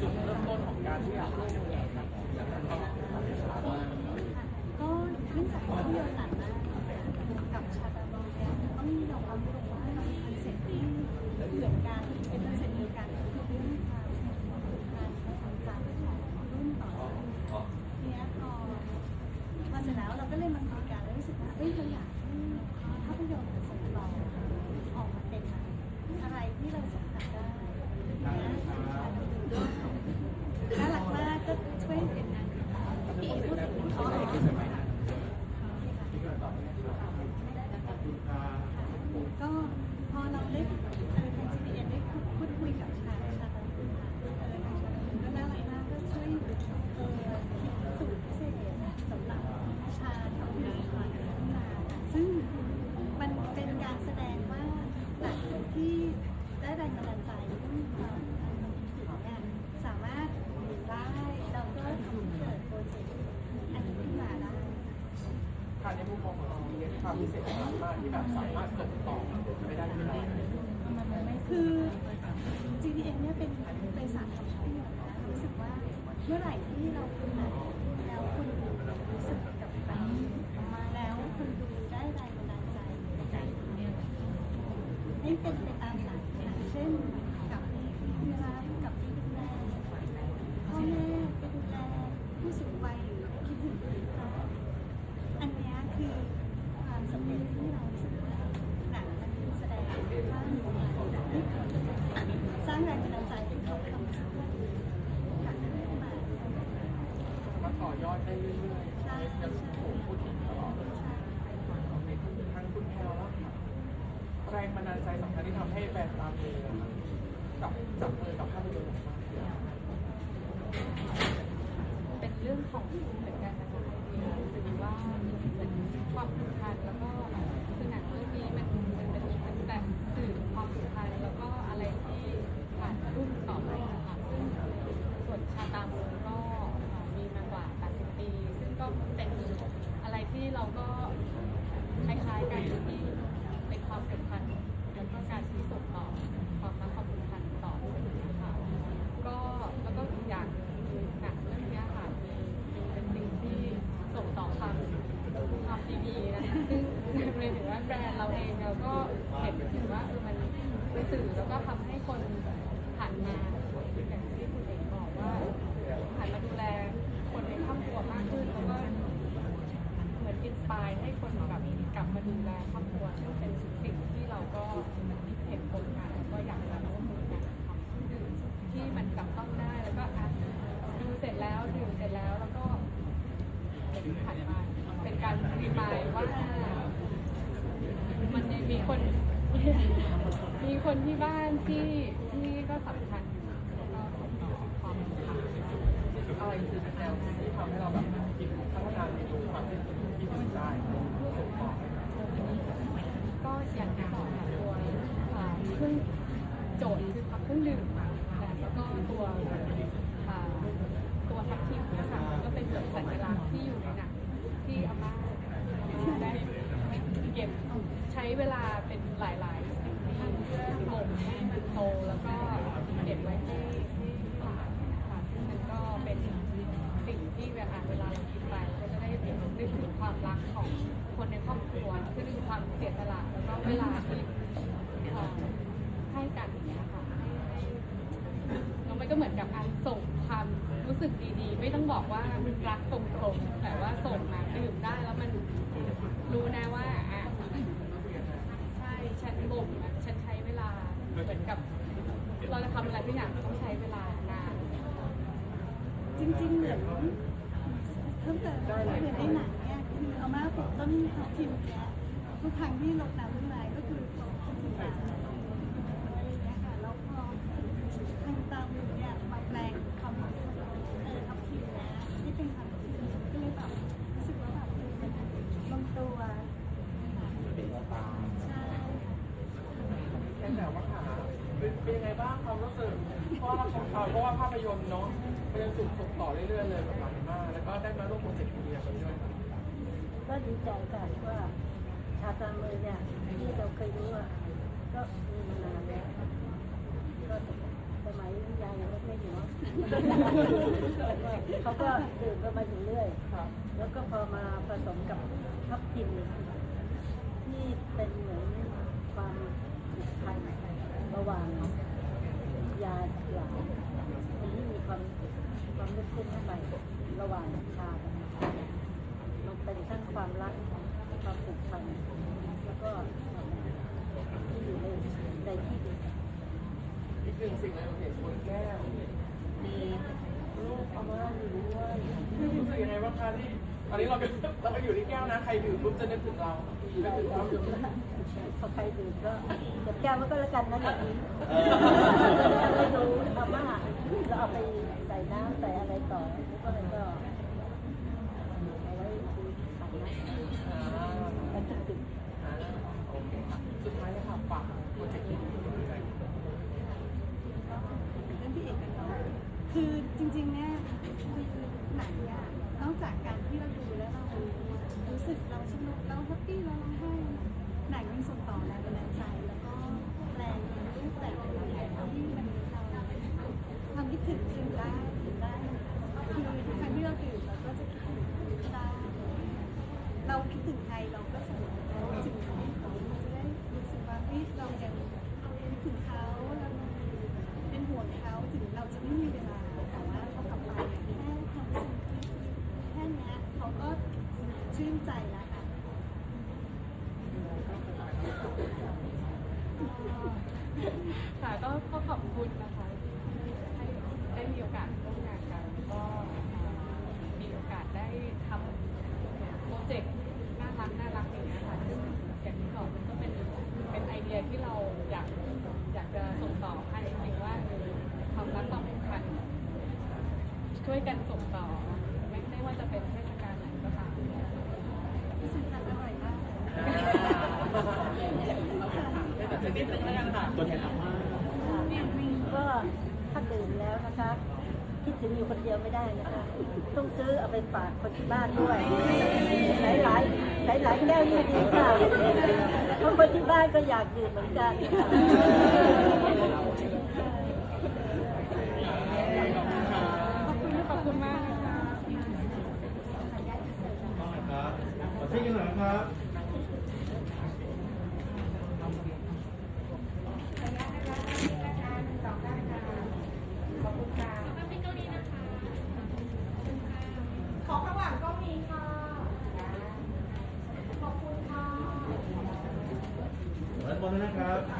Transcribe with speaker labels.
Speaker 1: จุดเริ่มต้นของการที่อยากร่วมมือกัน
Speaker 2: ก็เนื่องจากภาพยนตร์หนังนะกับชาตาโมเนี่ยต้องยอมรับตรงว่าเรามีคอนเซ็ปต์ที่เหมือนกันเป็นคอนเซ็ปต์เดียวกันคือเรื่องความการความจำของรุ่นต่อรุ่นเนี่ยพอพอเสร็จแล้วเราก็เลยมาคุยกันแล้วรู้สึกว่าเอ้ยเราอยากให้ภาพยนตร์สำรองออกมาเป็นอะไรที่เราสัมผัสได้นะน่ารักมากก็ช่วยเป็นนะพี่พูดถึงอ๋อ ก็ อเราได้เออทาง GPN ได้พูดคุยกับชาชาตะลุนค่ะเออทางชาตะลุนก็น่ารักมากก็ช่วยเออคิดสูตรพิเศษสำหรับชาทำงานมาขึ้นมาซึ่งมันเป็นการแสดงว่าหลังจากที่ได้แรงบันดาลใจเรื่องความถึงเนี่ยสามารถอยู่ได้เราก็ทำให้เกิดโปรเจกต์อันนี้ขึ้นมาได้
Speaker 1: ค่ะในมุมมองของเราเนี่ยความพิเศษของมากที่แบบสามารถส่งต่อไปได้ไม่ได้
Speaker 2: คือ GDM เนี่ยเป็นบริษัททำภาพยนตร์นะรู้สึกว่าเมื่อไหร่ที่เราทำหนังแล้วคนดูรู้สึกกับมันมาแล้วคนดูได้แรงบันดาลใจในการทำให้เป็นไปตามหลักอย่างเช่นกับที่รักกับที่ดูแลพ่อแม่ไปดูแลผู้สูงวัยหรือคิดถึงผู้อื่นอันเนี้ยคือความสำเร็จที่เรารู้สึกว่าหนังมันแสดงว่ามีความที่สร้างแรงบันดาลใจให้เขาทำเพื่อนกลับขึ้น มา
Speaker 1: ต่อยอดได้เรื่อยๆ
Speaker 2: ใช่
Speaker 1: ยัง
Speaker 2: ใช่
Speaker 1: ถูกพูดถึงตลอด
Speaker 2: ใช่
Speaker 1: ทางคุณแพลวว่าแรงบันดาลใจสำคัญที่ทำให้แบรนด์ตามเองกับจับมือกับภาพยนตร์ของมัน
Speaker 3: เป็นเรื่องของเหมือนกันนะคะไอว่ามือนความผูกพันแล้วก็คือหนังเรื่องนี้มันแบบสื่อความผูกพันแล้วก็อะไรที่ผ่านรุ่นต่อไปนะคะซึ่งส่วนชาตามเมืองก็มีมากว่า 80 ปี ซึ่งก็เป็นอะไรที่เรา ก็คล้ายๆกันที่เป็นความผูกพันแล้วก็การที่ส่งต่อความรักความผูกพันต่อไปนะคะก็แล้วก็อีกอย่างคือหนังเรื่องนี้ค่ะมีเป็นสิ่งที่ส่งต่อความความดีๆนะคะซึ่งในถึงว่าแบรนด์เราเองเราก็เห็นถึงว่าเออมันเป็นสื่อแล้วก็ทำให้คนมาอย่างที่คุณเอกบอกว่าหันมาดูแลคนในครอบครัวมากขึ้นแล้วก็ เหมือนอินสปายให้คนแบบกลับมาดูแลครอบครัว ซึ่งเป็นสิ่งที่เราก็เห็นผลงานแล้วก็อยากจะร่วมมือกันทำที่มันจับต้องได้แล้วก็อะดูเสร็จแล้วดื่มเสร็จแล้วแล้วก็เห็นผ่านมาเป็นการรีมายว่า มันยังมีคน มีคนที่บ้านที่ที่ก็สำคัญอยู่แล้วก็ส่งต่อความสัมพันธ์
Speaker 1: อะไรคือแนวที่ทำให้เราแบบพัฒนาเมนูความคิดที่ถึงได้
Speaker 3: ก็อย่างที่บอกค่ะตัวอ่าเครื่องโจทย์คือทำเครื่องดื่มแล้วก็ตัวอ่าตัวทับทิมเนี่ยค่ะก็เป็นสัญลักษณ์ที่อยู่ในหนังที่อาม่าได้เก็บใช้เวลาเป็นหลายๆสิบปีเพื่อบ่มให้มันโตแล้วก็เก็บไว้ให้ให้ฝากค่ะซึ่งมันก็เป็นสิ่งที่เวลาเวลาเราคิดไปก็จะได้เห็นนึกถึงความรักของ คนในครอบครัวคือนึงความเสียสละแล้วก็เวลาที่ให้กันอย่างเงี้ยค่ะแล้วมันก็เหมือนกับการส่งความรู้สึกดีๆ ไม่ต้องบอกว่ารักตรงๆแต่ว่าส่งมาดื่มได้แล้วมันรู้นะว่าอะใช่ฉันบ่มฉันใช้เวลาเหมือนกับเราจะทำอะไรทุกอย่างต้องใช้เวลานาน
Speaker 2: จริงๆเหมือนเพิ่มเติมเหมือนในหนัง คือเอามาปลูกต้นทับทิมเนี่ยทุกครั้งที่ลดน้ำต้นไม้ก็คือปลูกทับทิมมาอะไรอย่างเงี้ยค่ะแล้วพอทางตามเนี่ยมาแปลงความเออทับทิมนะที่เป็นความทับทิมก็เลยแบบรู้สึกว่าแบบลงตัวใช่
Speaker 1: แค่แต่ว่าค่ะเป็นเป็นยังไงบ้างความรู้สึกเพราะว่าเพราะว่าภาพยนตร์เนาะมันยังส่งส่งต่อเรื่อยๆเลยแบบหลังมากแล้วก็ได้มาร่วมโปรเจกต์เดียวกันด้วย
Speaker 4: ก็ดีใจกันว่าชาตามือเนี่ยที่เราเคยรู้อะก็มีมานานแล้วก็สมัยยายยังเล็กๆอยู่เนาะเขาก็ดื่มกันมาอยู่เรื่อยแล้วก็พอมาผสมกับทับทิมที่เป็นเหมือนความผูกพันระหว่างยาหลายมันที่มีความความลึกซึ้งเข้าไประหว่างชา กับมันเป็นทั้งความรักความผูกพันแล้วก็ที่อยู่ในในที่เดียวกัน
Speaker 1: อีกหนึ่งสิ่งเลยเราเห็นบนแก้วมีรูปอาม่าอยู่ด้วยรู้สึกยังไงบ้างคะที่ตอนนี้เราเป็นเราก็อยู่ที่แก้วนะใครดื่มปุ๊บจะนึกถึงเรานึกถึงเราอยู่
Speaker 4: พอใครดื่มก็เก็บแก้วมันก็แล้วกันนะอย่างนี้เราดูอาม่าเราเอาไปใส่น้ำใส่อะไรต่อแล้วก็
Speaker 1: สุดท้ายเลยค่ะฝากโปรเจกต์นี้ด้
Speaker 2: เรื่องพี่เอกกันเนาะคือจริงๆเนี่ยคือหนังเนี่ยนอกจากการที่เราดูแล้วเรารู้สึกเราสนุกเราแฮปปี้เราร้องไห้หนังยังส่งต่อแรงบันดาลใจแล้วก็แปลงเป็นรูปแบบอะไรที่มันเราความคิดถึงถึงได้ถึงได้คือทุกครั้งที่เราดื่มเราก็จะคิดถึงได้เราคิดถึงใครเราก็ส่งสิ่งนี้เราจะได้รู้สึกว่าเฮ้ยเรายังคิดถึงเขาเรายัง เป็นห่วงเขาถึงเรา จะไม่มีเวลาแต่ว่าเขากลับไปแค่ความรู้สึกแค่เนี้ยเขาก็ชื่นใจแล้วค่ะ
Speaker 3: ค่ะก็ก็ขอบคุณนะคะที่ให้ได้มีโอกาสร่วมงานกันแล้วก็มีโอกาสได้ทำโปรเจกต์น่ารักน่ารักอย่างเงี้ยค่ะซึ่งอย่างที่บอกมันก็เป็นเป็นไอเดียที่เราอยากอยากจะส่งต่อให้จริงๆว่าเออความรักความผูกพัน ช่วยกันส่งต่อไม่ไม่ว่าจะเป็นเทศกาลไหนก็ตาม
Speaker 2: ที่สำคัญอร่อยมาก
Speaker 1: แต่จะนิดนึงแล้วกันค่ะตัวแทนอาม่า
Speaker 4: ก็ถ้าดื่มแล้วนะคะคิดถึงอยู่คนเดียวไม่ได้นะคะ ต้องซื้อเอาไปฝากคนที่บ้านด้วย หลายหลายหลายหลายๆแก้วยิ่งดีค่ะเพราะคนที่บ้านก็อยากดื่มเหมือนกัน
Speaker 3: ขอบคุณขอบคุณมากนะคะ
Speaker 5: ครับขอเช็คกันหน่อยนะครับ
Speaker 6: ขอข้างหลังก็มีค่ะ ขอบคุณค่ะ
Speaker 5: ขอบคุณนะ ครับ